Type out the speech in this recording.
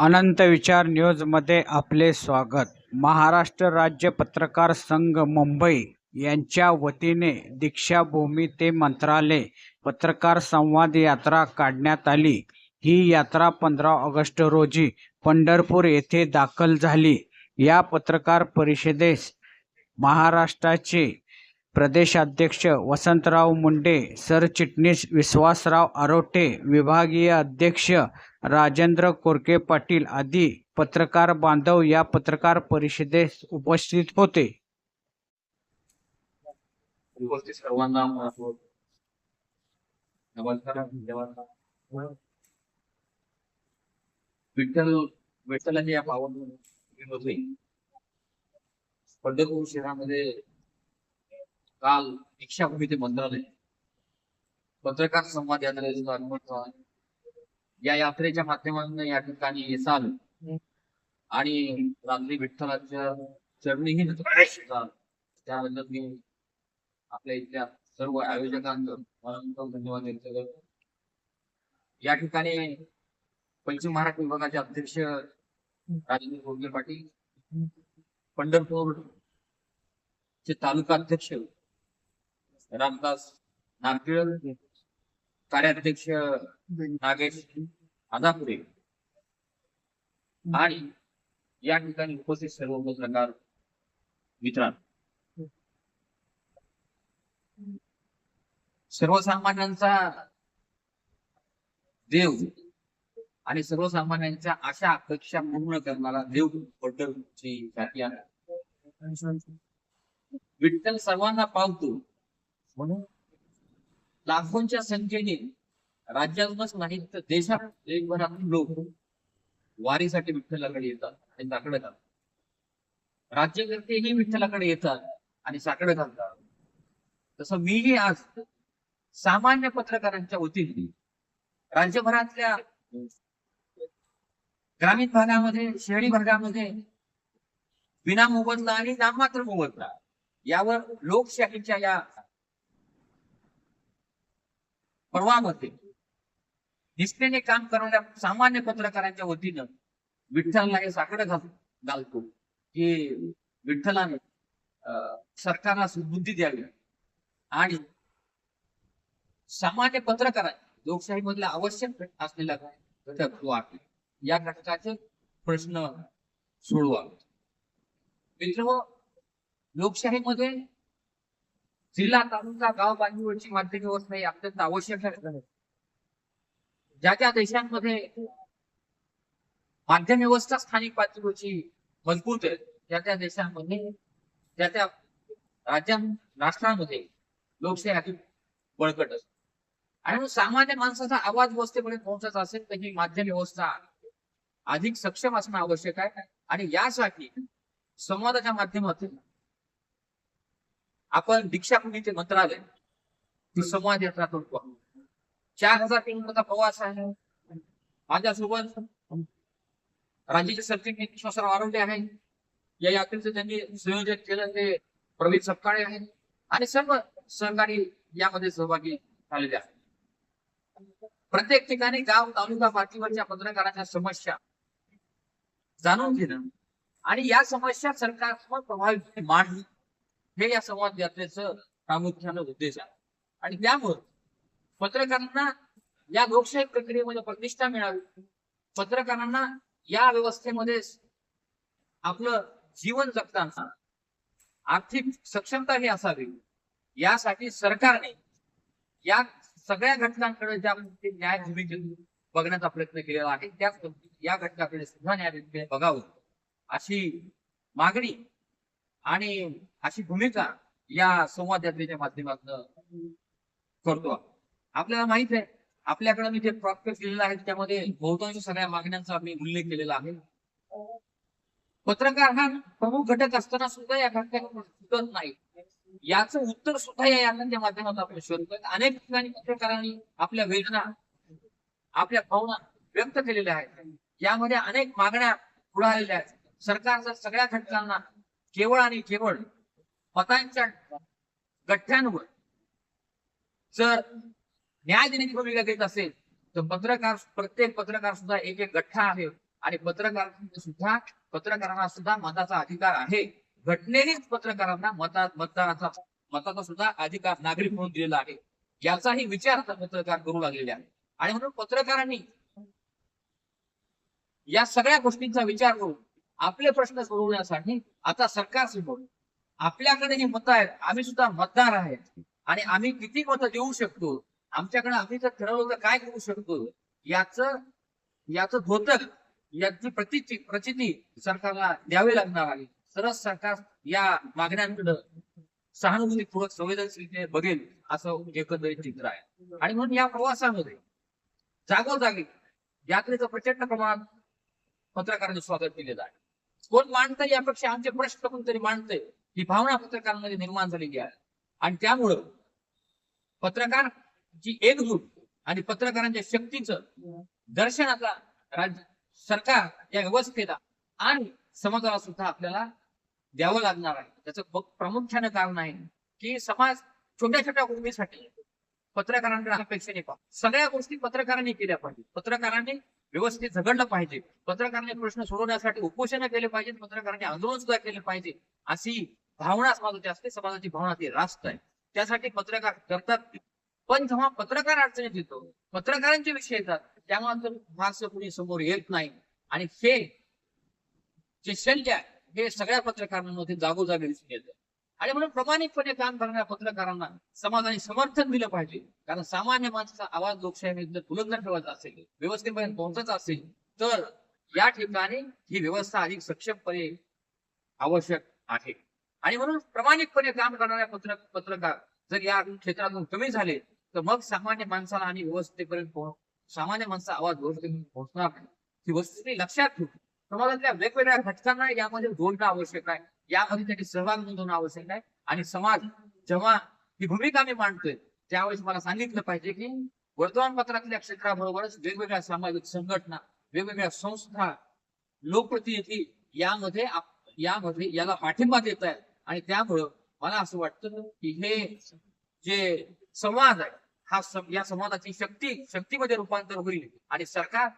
अनंत विचार न्यूजमध्ये आपले स्वागत. महाराष्ट्र राज्य पत्रकार संघ मुंबई यांच्या वतीने दीक्षाभूमी ते मंत्रालय पत्रकार संवाद यात्रा काढण्यात आली. ही यात्रा पंधरा ऑगस्ट रोजी पंढरपूर येथे दाखल झाली. या पत्रकार परिषदेस महाराष्ट्राचे प्रदेशाध्यक्ष वसंतराव मुंडे सरचिटणीस विश्वासराव आरोटे विभागीय अध्यक्ष राजेंद्र कोरके पाटील आदी पत्रकार बांधव या पत्रकार परिषदेस उपस्थित होते. सर्वांना विठ्ठल विठ्ठलाच्या या पावन पंढरपूर शहरामध्ये काल दीक्षाभूमी ते मंत्रालय पत्रकार संवाद यात्रेचं आगमन या यात्रेच्या माध्यमातून या ठिकाणी येसाल आणि रात्री विठ्ठलाच्या चरणीही. त्याबद्दल मी आपल्या इथल्या सर्व आयोजकांचं धन्यवाद व्यक्त करतो. या ठिकाणी पश्चिम महाराष्ट्र विभागाचे अध्यक्ष राजेंद्र गोगे पाटील पंढरपूर चे तालुका अध्यक्ष रामदास नागटिळ कार्याध्यक्ष नागेश आदापुरे आणि या ठिकाणी उपस्थित सर्व पत्रकार मित्रांनो. सर्वसामान्यांचा देव आणि सर्वसामान्यांच्या आशा अपेक्षा पूर्ण करणारा देव पंढरपूरची ख्याती आहे. विठ्ठल सर्वांना पावतो. म्हणून लाखोंच्या संख्येने राज्यातूनच नाही तर देशात देशभरातून लोक वारीसाठी विठ्ठलाकडे येतात आणि साकडं घालतात. राज्यकर्तेही विठ्ठलाकडे येतात आणि साकडं घालतात. तसं मीही आज सामान्य पत्रकारांच्या वतीने राज्यभरातल्या ग्रामीण भागामध्ये शहरी भागामध्ये विना मोबदला आणि नाममात्र मोबदला यावर लोकशाहीच्या या पर्वामध्ये निष्ठेने काम करणाऱ्या सामान्य पत्रकारांच्या वतीनं विठ्ठलला हे साकडं घाल घालतो. की विठ्ठलाने सरकारला सुबुद्धी द्यावी. आणि सामान्य पत्रकार लोकशाहीमधला आवश्यक असलेला घटक तो आहे. या घटकाचे प्रश्न सोडवा मित्र लोकशाहीमध्ये जिल्हा तालुका गाव बांधणीवरची माध्यम व्यवस्था ही अत्यंत आवश्यक आहे. ज्या ज्या देशांमध्ये माध्यम व्यवस्था स्थानिक पातळीवरची मजबूत आहे त्या त्या देशांमध्ये त्या त्या राज्यां राष्ट्रांमध्ये लोकशाही अधिक बळकट असते. आणि सामान्य माणसाचा आवाज व्यवस्थेपर्यंत पोहोचत असेल तर ही माध्यम व्यवस्था अधिक सक्षम असणं आवश्यक आहे. आणि यासाठी संवादाच्या माध्यमातून आपण दीक्षाभूमीचे मंत्रालय समाज संवाद यात्रा करतो चार हजार किलोमीटरचा प्रवास आहे. माझ्यासोबत राज्याचे सरचिटणीस विश्वासराव आरोग्य आहे या यात्रेचं त्यांनी संयोजन केलं ते प्रवीण सपकाळे आहेत. आणि सर्व सहकारी यामध्ये सहभागी झालेले आहेत. प्रत्येक ठिकाणी गाव तालुका पातळीवरच्या पत्रकारांच्या समस्या जाणून घेणं आणि या समस्या सरकारसमोर प्रभावीपणे मांडणं हे या संवाद यात्रेचं प्रामुख्यानं उद्देश आहे. आणि त्यामुळे पत्रकारांना या लोकशाही प्रक्रियेमध्ये प्रतिष्ठा मिळावी पत्रकारांना या व्यवस्थेमध्ये आपलं जीवन जगताना आर्थिक सक्षमता ही असावी यासाठी सरकारने या सगळ्या घटकांकडे ज्या न्याय भूमिकेतून बघण्याचा प्रयत्न केलेला आहे त्याच या घटकाकडे सुद्धा न्याय भूमिकेने बघावं अशी मागणी आणि अशी भूमिका या संवाद यात्रेच्या माध्यमातून करतो आपल्याला माहीत आहे आपल्याकडे मी जे प्रॉस्पेक्ट केलेलं आहे त्यामध्ये बहुतांश सगळ्या मागण्यांचा मी उल्लेख केलेला आहे. पत्रकार हा प्रमुख घटक असताना सुद्धा या घटकाला नाही. याच उत्तर सुद्धा या यात्रांच्या माध्यमातून आपण शोधतो अनेक ठिकाणी पत्रकारांनी आपल्या वेदना आपल्या भावना व्यक्त केलेल्या आहेत. यामध्ये अनेक मागण्या पुढे आलेल्या आहेत. सरकारच्या सगळ्या घटकांना केवळ आणि केवळ मतांच्या गठ्ठ्यांवर. जर न्याय देण्याची भूमिका घेत असेल तर पत्रकार प्रत्येक पत्रकार सुद्धा एक एक गठ्ठा आहे. आणि पत्रकार सुद्धा पत्रकारांना सुद्धा मताचा अधिकार आहे. घटनेनेच पत्रकारांना मता मतदानाचा मताचा सुद्धा अधिकार नागरिक म्हणून दिलेला आहे. याचाही विचार आता पत्रकार करू लागलेले आहे आणि म्हणून पत्रकारांनी या सगळ्या गोष्टींचा विचार करून आपले प्रश्न सोडवण्यासाठी आता सरकार समोर आपल्याकडे जी मतं आहेत. आम्ही सुद्धा मतदार आहेत. आणि आम्ही किती मतं देऊ शकतो? आमच्याकडे आम्ही जर ठरवलं तर काय करू शकतो? याच याच धोतक याची प्रचिती प्रचिती सरकारला द्यावी लागणार आहे. सरस सरकार या मागण्यांकडे सहानुभूतीपूर्वक संवेदनशीलतेने बघेल असं एकंदरीत चित्र आहे. आणि म्हणून या प्रवासामध्ये जागोजागी यात्रेचं प्रचंड प्रमाणात पत्रकारांनी स्वागत केलेलं आहे. कोण मांडतंय यापेक्षा आमचे प्रश्न कोणतरी मांडतंय ही भावना पत्रकारांमध्ये निर्माण झालेली आहे. आणि त्यामुळं पत्रकार जी एकजूट आणि पत्रकारांच्या शक्तीचं दर्शनाचा राज्य सरकार या व्यवस्थेला आणि समाजाला सुद्धा आपल्याला द्यावं लागणार आहे. त्याचं प्रामुख्यानं कारण आहे की समाज छोट्या छोट्या गोष्टीसाठी पत्रकारांकडे अपेक्षेने पाहतो. सगळ्या गोष्टी पत्रकारांनी केल्या पाहिजे पत्रकारांनी व्यवस्थित झगडलं पाहिजे. पत्रकारांनी प्रश्न सोडवण्यासाठी उपोषण केले पाहिजे पत्रकारांनी आंदोलन सुद्धा केले पाहिजे. अशी भावना समाजाची असते समाजाची भावना ती रास्त आहे. त्यासाठी पत्रकार करतात. पण जेव्हा पत्रकार अडचणीत येतो पत्रकारांचे विषय येतात त्यामुळे तर फारसं कुणी समोर येत नाही. आणि हे जे शल्य आहे हे सगळ्या पत्रकारांमध्ये जागोजागी दिसून येतं. आणि म्हणून प्रमाणिकपणे काम करणाऱ्या पत्रकारांना समाजाने समर्थन दिलं पाहिजे. कारण सामान्य माणसाचा आवाज लोकशाही जर बुलंद ठेवायचा असेल व्यवस्थेपर्यंत पोहोचायचा असेल तर या ठिकाणी ही व्यवस्था अधिक सक्षमपणे आवश्यक आहे. आणि म्हणून प्रामाणिकपणे काम करणाऱ्या पत्र पत्रकार जर या क्षेत्रातून कमी झाले तर मग सामान्य माणसाला आणि व्यवस्थेपर्यंत पोहोच सामान्य माणसाचा आवाज व्यवस्थेपर्यंत पोहोचणार नाही. ही वस्तू लक्षात ठेवून समाजातल्या वेगवेगळ्या घटकांना यामध्ये जोडणं आवश्यक आहे? यामध्ये त्याची सहभाग नोंदवणं आवश्यक आहे. आणि समाज जेव्हा ही भूमिका मी मांडतोय त्यावेळेस मला सांगितलं पाहिजे की वर्तमानपत्रातल्या क्षेत्राबरोबरच वेगवेगळ्या सामाजिक संघटना वेगवेगळ्या संस्था लोकप्रतिनिधी यामध्ये यामध्ये याला पाठिंबा देत आहेत. आणि त्यामुळं मला असं वाटतं की हे जे संवाद आहे हा या संवादाची शक्ती शक्तीमध्ये रूपांतर होईल. आणि सरकार